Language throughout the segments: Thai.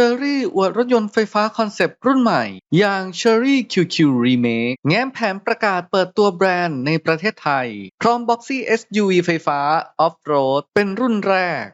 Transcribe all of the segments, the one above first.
Cherry อวดรถยนต์ไฟฟ้าคอนเซปต์รุ่นใหม่ อย่าง Cherry QQ Remake แง้มแผนประกาศเปิดตัวแบรนด์ในประเทศไทย พร้อม Boxy SUV ไฟฟ้า Off-road เป็นรุ่นแรก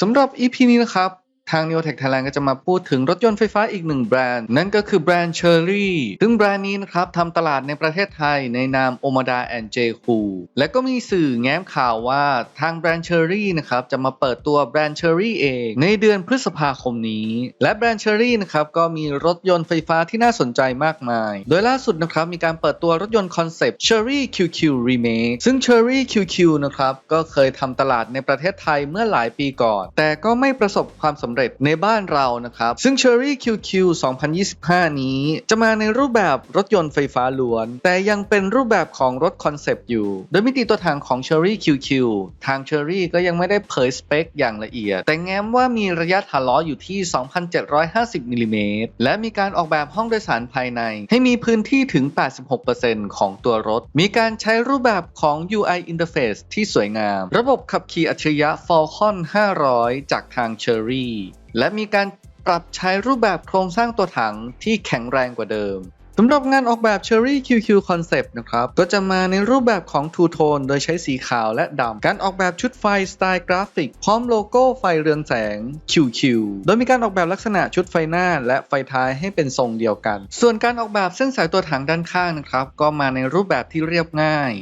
สำหรับ EP นี้นะครับ ทาง Neotech Thailand ก็จะมาพูดถึงรถยนต์ไฟฟ้าอีกหนึ่งแบรนด์ นั่นก็คือแบรนด์ Cherry ซึ่งแบรนด์นี้นะครับทำตลาดในประเทศไทยในนาม Omada and J c o o และก็มีสื่อแง้มข่าวว่าทางแบรนด์ Cherry นะครับจะมาเปิดตัวแบรนด์ Cherry เอง ในเดือนพฤษภาคมนี้ และแบรนด์ Cherry นะครับก็มีรถยนต์ไฟฟ้าที่น่าสนใจมากมาย โดยล่าสุดนะครับมีการเปิดตัวรถยนต์คอนเซปต์ Cherry QQ Remake ซึ่ง Cherry QQ นะครับก็เคยทำตลาดในประเทศไทยเมื่อหลายปีก่อน แต่ก็ไม่ประสบความสำเร็จในบ้านเรานะครับ ซึ่ง Cherry QQ 2025 นี้ จะมาในรูปแบบรถยนต์ไฟฟ้าล้วน แต่ยังเป็นรูปแบบของรถคอนเซปต์อยู่ โดยมิติตัวถังของ Cherry QQ ทาง Cherry ก็ยังไม่ได้เผยสเปคอย่างละเอียด แต่แง้มว่ามีระยะฐานล้ออยู่ที่ 2,750มิลลิเมตรและมีการออกแบบห้องโดยสารภายใน ให้มีพื้นที่ถึง 86%ของตัวรถ มีการใช้รูปแบบของ UI interface ที่สวยงาม ระบบขับขี่อัจฉริยะ Falcon 500 จากทาง Cherry และมีการปรับใช้รูปแบบโครงสร้างตัวถังที่แข็งแรงกว่าเดิมสำหรับงานออกแบบ Cherry QQ Concept นะครับ ก็จะมาในรูปแบบของ Two Tone โดยใช้สีขาวและดำ การออกแบบชุดไฟสไตล์กราฟิก พร้อมโลโก้ไฟเรืองแสง QQ โดยมีการออกแบบลักษณะชุดไฟหน้าและไฟท้ายให้เป็นทรงเดียวกัน ส่วนการออกแบบเส้นสายตัวถังด้านข้างนะครับ ก็มาในรูปแบบที่เรียบง่าย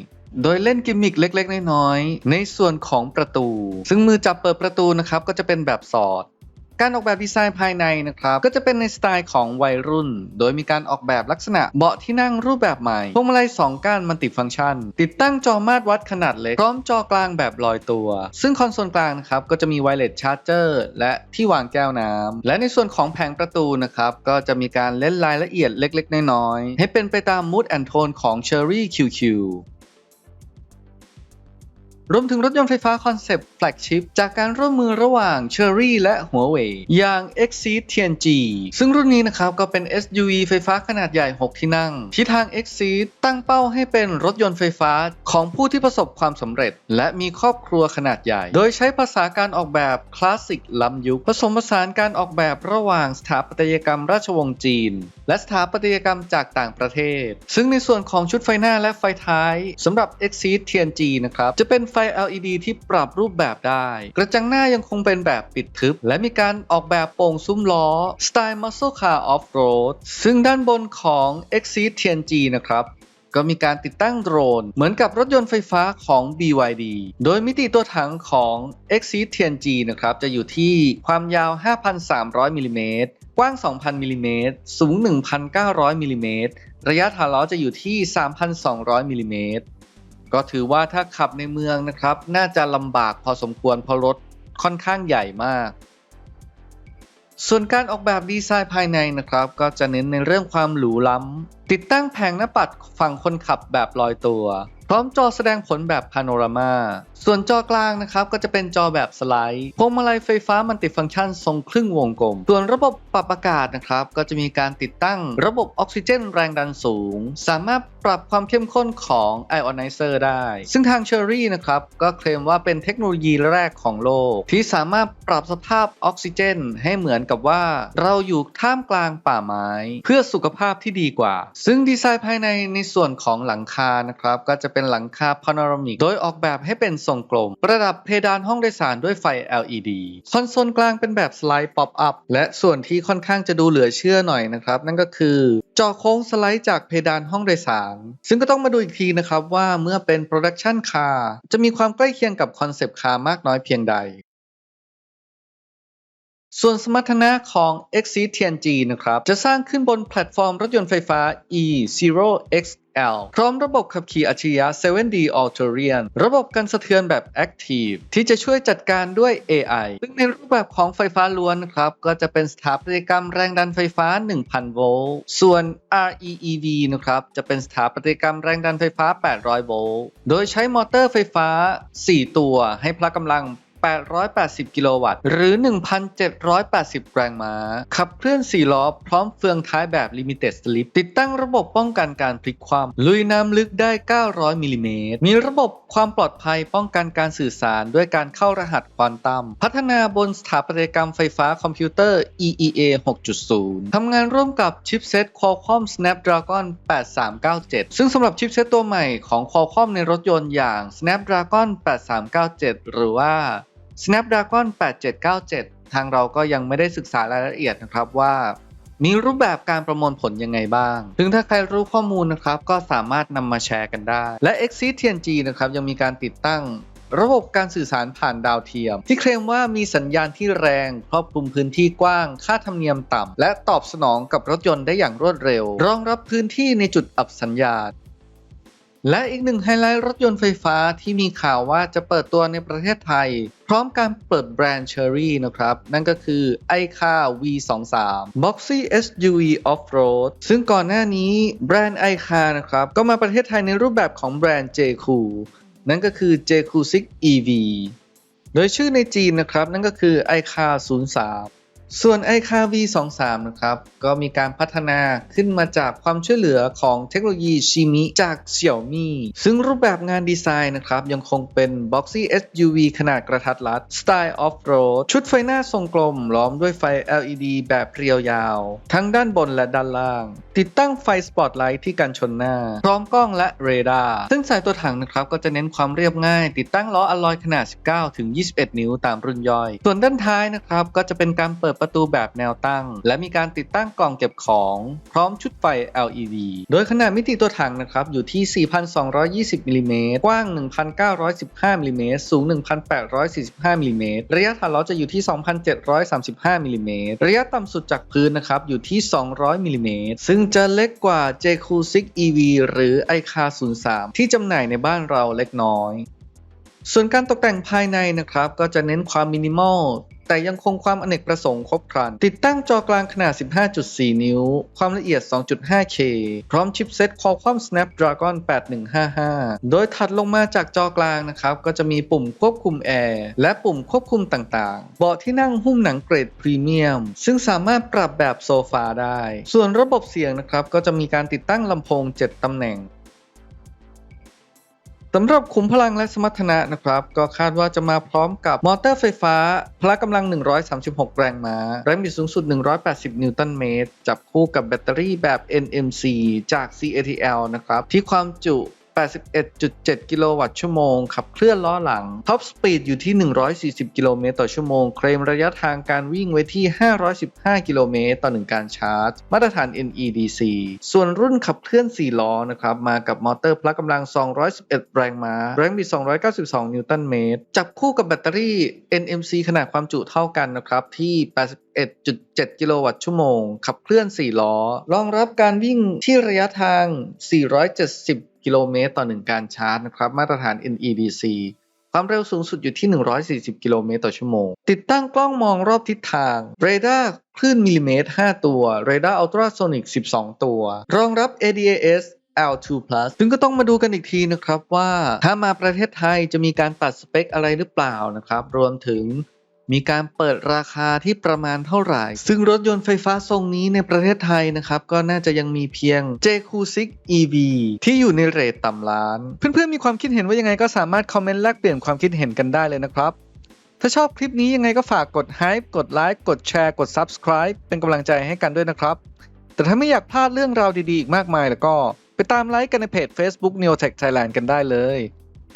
โดยเล่นกิมมิคเล็ก ๆ น้อยๆในส่วนของประตู ซึ่งมือจับเปิดประตูนะครับก็จะเป็นแบบสอด การออกแบบดีไซน์ภายในนะครับ ก็จะเป็นในสไตล์ของวัยรุ่น โดยมีการออกแบบลักษณะเบาะที่นั่งรูปแบบใหม่พวงมาลัย2ก้านมัลติฟังก์ชัน ติดตั้งจอมาตรวัดขนาดเล็กพร้อมจอกลางแบบลอยตัว ซึ่งคอนโซลกลางนะครับก็จะมีไวเลสชาร์จเจอร์และที่วางแก้วน้ำและในส่วนของแผงประตูนะครับก็จะมีการเล่นรายละเอียดเล็ก ๆ น้อยๆให้เป็นไปตามมูดแอนโทนของ Cherry QQ รวมถึงรถยนต์ไฟฟ้าคอนเซปต์แฟลกชิพจากการร่วมมือระหว่าง Cherry และ Huawei อย่าง Exceed TNG ซึ่งรุ่นนี้นะครับก็เป็น SUV ไฟฟ้าขนาดใหญ่ 6 ที่นั่งที่ทาง Exceed ตั้งเป้าให้เป็นรถยนต์ไฟฟ้า ของผู้ที่ประสบความสำเร็จ และมีครอบครัวขนาดใหญ่ โดยใช้ภาษาการออกแบบคลาสสิกล้ำยุค ผสมผสานการออกแบบระหว่างสถาปัตยกรรมราชวงศ์จีน และสถาปัตยกรรมจากต่างประเทศ ซึ่งในส่วนของชุดไฟหน้าและไฟท้ายสำหรับ Exceed Tianji นะครับ จะเป็นไฟ LED ที่ปรับรูปแบบได้ กระจังหน้ายังคงเป็นแบบปิดทึบ และมีการออกแบบโป่งซุ้มล้อสไตล์ Muscle Car Off-Road ซึ่งด้านบนของ Exceed Tianji นะครับ ก็มีการติดตั้งโดรน เหมือนกับรถยนต์ไฟฟ้าของ BYD โดยมิติตัวถังของ x c Tianji นะครับ จะอยู่ที่ความยาว 5,300มิลลิเมตรกว้าง 2,000มิลลิเมตรสูง 1,900มิลลิเมตรระยะฐานล้อจะอยู่ที่ 3,200มิลลิเมตรก็ถือว่าถ้าขับในเมืองนะครับ น่าจะลำบากพอสมควรเพราะรถค่อนข้างใหญ่มาก ส่วนการออกแบบดีไซน์ภายในนะครับ ก็จะเน้นในเรื่องความหรูล้ำ ติดตั้งแผงหน้าปัดฝั่งคนขับแบบลอยตัว พร้อมจอแสดงผลแบบพาโนรามา ส่วนจอกลางนะครับก็จะเป็นจอแบบสไลด์พวงมาลัยไฟฟ้ามัลติฟังก์ชันทรงครึ่งวงกลม ส่วนระบบปรับอากาศนะครับก็จะมีการติดตั้งระบบออกซิเจนแรงดันสูง สามารถปรับความเข้มข้นของ Ionizer ได้ ซึ่งทาง Cherry นะครับก็เคลมว่าเป็นเทคโนโลยีแรกของโลก ที่สามารถปรับสภาพออกซิเจน ให้เหมือนกับว่า เราอยู่ท่ามกลางป่าไม้ เพื่อสุขภาพที่ดีกว่า ซึ่งดีไซน์ภายในในส่วนของหลังคานะครับก็จะเป็นหลังคาพาโนรามิกโดยออกแบบให้เป็นทรงกลม ประดับเพดานห้องโดยสารด้วยไฟ LED คอนโซลกลางเป็นแบบสไลด์ป๊อปอัพและส่วนที่ค่อนข้างจะดูเหลือเชื่อหน่อยนะครับ นั่นก็คือจอโค้งสไลด์จากเพดานห้องโดยสาร ซึ่งก็ต้องมาดูอีกทีนะครับว่าเมื่อเป็นโปรดักชันคาร์จะมีความใกล้เคียงกับคอนเซปต์คาร์มากน้อยเพียงใด ส่วนสมรรถนะของ Exceed Tianji นะครับ จะสร้างขึ้นบนแพลตฟอร์มรถยนต์ไฟฟ้า E0XL พร้อมระบบขับขี่อัจฉริยะ 7D Autorion ระบบกันสะเทือนแบบ Active ที่จะช่วยจัดการด้วย AI ซึ่งในรูปแบบของไฟฟ้าล้วนครับ ก็จะเป็นสถาปัตยกรรมแรงดันไฟฟ้า 1,000 โวลต์ ส่วน REEV นะครับ จะเป็นสถาปัตยกรรมแรงดันไฟฟ้า 800 โวลต์ โดยใช้มอเตอร์ไฟฟ้า 4 ตัวให้พละกำลัง 880 กิโลวัตต์ หรือ 1,780 แรงม้า ขับเคลื่อน 4 ล้อ พร้อมเฟืองท้ายแบบ Limited Slip ติดตั้งระบบป้องกันการพลิกคว่ำลุยน้ำลึกได้ 900 มิลลิเมตร มีระบบความปลอดภัยป้องกันการสื่อสารด้วยการเข้ารหัสควอนตัม พัฒนาบนสถาปัตยกรรมไฟฟ้าคอมพิวเตอร์ EEA 6.0 ทำงานร่วมกับชิปเซต Qualcomm Snapdragon 8397 ซึ่งสำหรับชิปเซตตัวใหม่ของ Qualcomm ในรถยนต์อย่าง Snapdragon 8397 หรือว่า Snapdragon 8797 ทางเราก็ยังไม่ได้ศึกษารายละเอียดนะครับว่า มีรูปแบบการประมวลผลยังไงบ้าง ถึงถ้าใครรู้ข้อมูลนะครับก็สามารถนำมาแชร์กันได้ และ Exit TNG นะครับยังมีการติดตั้งระบบการสื่อสารผ่านดาวเทียม ที่เคลมว่ามีสัญญาณที่แรงครอบคลุมพื้นที่กว้าง ค่าธรรมเนียมต่ำ และตอบสนองกับรถยนต์ได้อย่างรวดเร็ว รองรับพื้นที่ในจุดอับสัญญาณ และอีกหนึ่งไฮไลท์รถยนต์ไฟฟ้าที่มีข่าวว่าจะเปิดตัวในประเทศไทย พร้อมการเปิดแบรนด์ Cherry นะครับ นั่นก็คือ i c a V23 Boxy SUV Off-road ซึ่งก่อนหน้านี้แบรนด์ i c a นะครับ ก็มาประเทศไทยในรูปแบบของแบรนด์ j c o o นั่นก็คือ j c o o 6 EV โดยชื่อในจีนนะครับ นั่นก็คือ i c a 03 ส่วน i c a V23 นะครับ ก็มีการพัฒนาขึ้นมาจากความช่วยเหลือของเทคโนโลยีชิมิจาก Xiaomi ซึ่งรูปแบบงานดีไซน์นะครับ ยังคงเป็น Boxy SUV ขนาดกระทัดรัดสไตล์ Off-road ชุดไฟหน้าทรงกลม ล้อมด้วยไฟ LED แบบเรียวยาว ทั้งด้านบนและด้านล่าง ติดตั้งไฟสปอตไลท์ที่กันชนหน้า พร้อมกล้องและเรดาร์ซึ่งสายตัวถังนะครับ ก็จะเน้นความเรียบง่าย ติดตั้งล้ออลลอยขนาด 19ถึง21 นิ้วตามรุ่นย่อย ส่วนด้านท้ายนะครับก็จะเป็นการเปิดประตูแบบแนวตั้ง และมีการติดตั้งกล่องเก็บของ พร้อมชุดไฟ LED โดยขนาดมิติตัวถังนะครับอยู่ที่ 4,220มิลลิเมตรกว้าง 1,915มิลลิเมตรสูง 1,845มิลลิเมตรระยะฐานล้อจะอยู่ที่ 2,735มิลลิเมตรระยะต่ำสุดจากพื้นนะครับอยู่ที่ 200มิลลิเมตรซึ่งจะเล็กกว่า j c o o 6 EV หรือ Icar 03 ที่จำหน่ายในบ้านเราเล็กน้อย ส่วนการตกแต่งภายในนะครับก็จะเน้นความมินิมอล แต่ยังคงความอเนกประสงค์ครบครัน ติดตั้งจอกลางขนาด 15.4 นิ้ว ความละเอียด 2.5K พร้อมชิปเซ็ต Qualcomm Snapdragon 8155 โดยถัดลงมาจากจอกลางนะครับ ก็จะมีปุ่มควบคุมแอร์และปุ่มควบคุมต่างๆ เบาะที่นั่งหุ้มหนังเกรดพรีเมียม ซึ่งสามารถปรับแบบโซฟาได้ ส่วนระบบเสียงนะครับ ก็จะมีการติดตั้งลำโพง 7 ตำแหน่งำหรับขุมพลังและสมรรถนะนะครับ ก็คาดว่าจะมาพร้อมกับมอเตอร์ไฟฟ้า พละกำลัง 136 แรงม้า แรงบิดสูงสุด 180 นิวตันเมตร จับคู่กับแบตเตอรี่แบบ NMC จาก CATL นะครับ ที่ความจุ 81.7 กิโลวัตต์ชั่วโมง ขับเคลื่อนล้อหลัง ท็อปสปีดอยู่ที่ 140 กิโลเมตรต่อชั่วโมง เคลมระยะทางการวิ่งไว้ที่ 515 กิโลเมตรต่อ 1 การชาร์จ มาตรฐาน NEDC ส่วนรุ่นขับเคลื่อน 4 ล้อนะครับ มากับมอเตอร์พละกำลัง 211 แรงม้า แรงบิด 292 นิวตันเมตร จับคู่กับแบตเตอรี่ NMC ขนาดความจุเท่ากันนะครับที่ 81.7 กิโลวัตต์ชั่วโมง ขับเคลื่อน 4 ล้อ รองรับการวิ่งที่ระยะทาง 470 กิโลเมตรต่อ 1 การชาร์จนะครับ มาตรฐาน NEDC ความเร็วสูงสุดอยู่ที่ 140 กิโลเมตรต่อชั่วโมง ติดตั้งกล้องมองรอบทิศทาง เรดาร์คลื่นมิลลิเมตร 5 ตัว เรดาร์อัลตราโซนิก 12 ตัว รองรับ ADAS L2 Plus ซึ่งก็ต้องมาดูกันอีกทีนะครับว่าถ้ามาประเทศไทยจะมีการตัดสเปคอะไรหรือเปล่านะครับ รวมถึง มีการเปิดราคาที่ประมาณเท่าไหร่ ซึ่งรถยนต์ไฟฟ้าทรงนี้ในประเทศไทยนะครับ ก็น่าจะยังมีเพียง j q 6 EV ที่อยู่ในเรทต่ำล้าน เพื่อนๆ มีความคิดเห็นว่ายังไงก็สามารถคอมเมนต์แลกเปลี่ยนความคิดเห็นกันได้เลยนะครับ ถ้าชอบคลิปนี้ยังไงก็ฝากกด Hype กดไลค์กดแชร์กด Subscribe เป็นกำลังใจให้กันด้วยนะครับ แต่ถ้าไม่อยากพลาดเรื่องราวดีๆอีกมากมายแล้วก็ ไปตามไลค์กันในเพจ Facebook Neotech Thailand กันได้เลย